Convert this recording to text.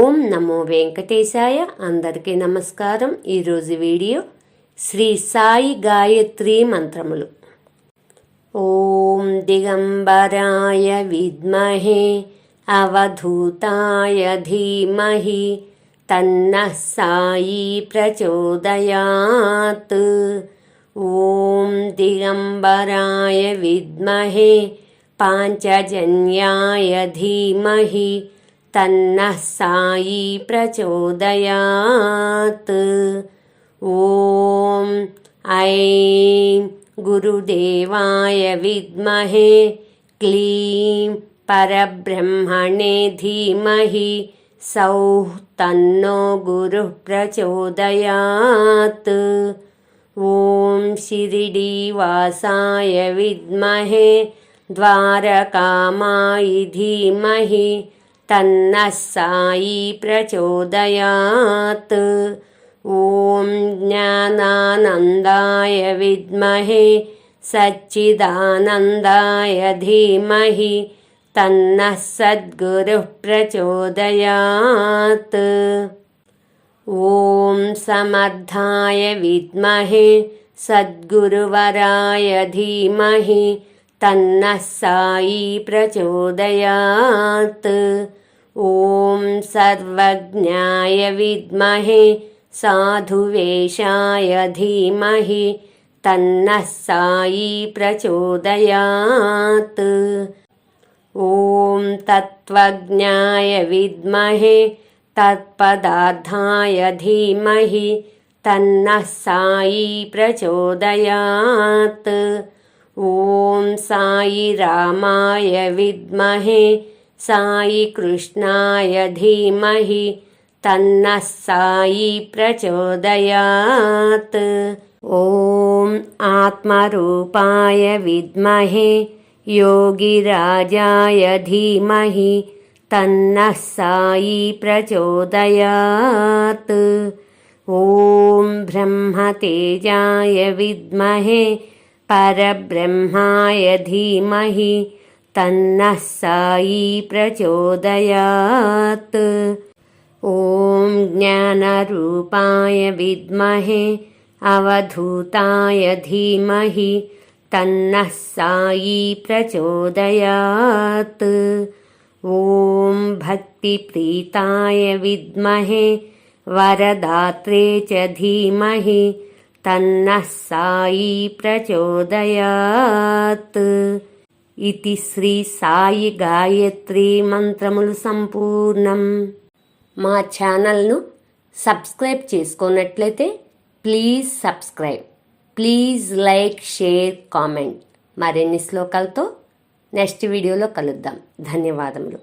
ఓం నమో వెంకటేశాయ. అందరికీ నమస్కారం. ఈరోజు వీడియో శ్రీ సాయి గాయత్రి మంత్రములు. ఓం దిగంబరాయ విద్మహే అవధూతాయ ధీమహి తన్న సాయి ప్రచోదయాత్. ఓం దిగంబరాయ విద్మహే పాంచజన్యాయ ధీమహి तन्नः साई प्रचोदयात् ॐ ऐं गुरुदेवाय विद्महे क्लीं परब्रह्मणे धीमहि सौः तन्नो गुरुः प्रचोदयात् ॐ शिरिडीवासाय विद्महे द्वारकामायि धीमहि तन्नः साई प्रचोदयात्। ॐ ज्ञानानन्दाय विद्महे सच्चिदानन्दाय धीमहि तन्नः सद्गुरुः प्रचोदयात्। ॐ समर्थाय विद्महे सद्गुरुवराय धीमहि तन्नः साई प्रचोदयात् ॐ सर्वज्ञाय विद्महे साधुवेशाय धीमहि तन्नः साई प्रचोदयात्। ॐ तत्त्वज्ञाय विद्महे तत्पदार्थाय धीमहि तन्नः साई प्रचोदयात्। ॐ साई रामाय विद्महे साई कृष्णाय धीमहि तन्नः साई प्रचोदयात्। ॐ आत्मरूपाय विद्महे योगिराजाय धीमहि तन्नः साई प्रचोदयात्। ॐ ब्रह्मतेजाय विद्महे परब्रह्माय धीमहि तन्नः सायी प्रचोदयात्। ॐ ज्ञानरूपाय विद्महे अवधूताय धीमहि तन्नः सायी प्रचोदयात्। ॐ भक्तिप्रीताय विद्महे वरदात्रे च धीमहि तन्नः सायी प्रचोदयात्। ఇది శ్రీ సాయి గాయత్రి మంత్రములు సంపూర్ణం మా ఛానల్ను సబ్స్క్రైబ్ చేసుకున్నట్లయితే please subscribe please like share comment. మరిన్ని శ్లోకాలతో నెక్స్ట్ వీడియోలో కలుద్దాం. ధన్యవాదములు.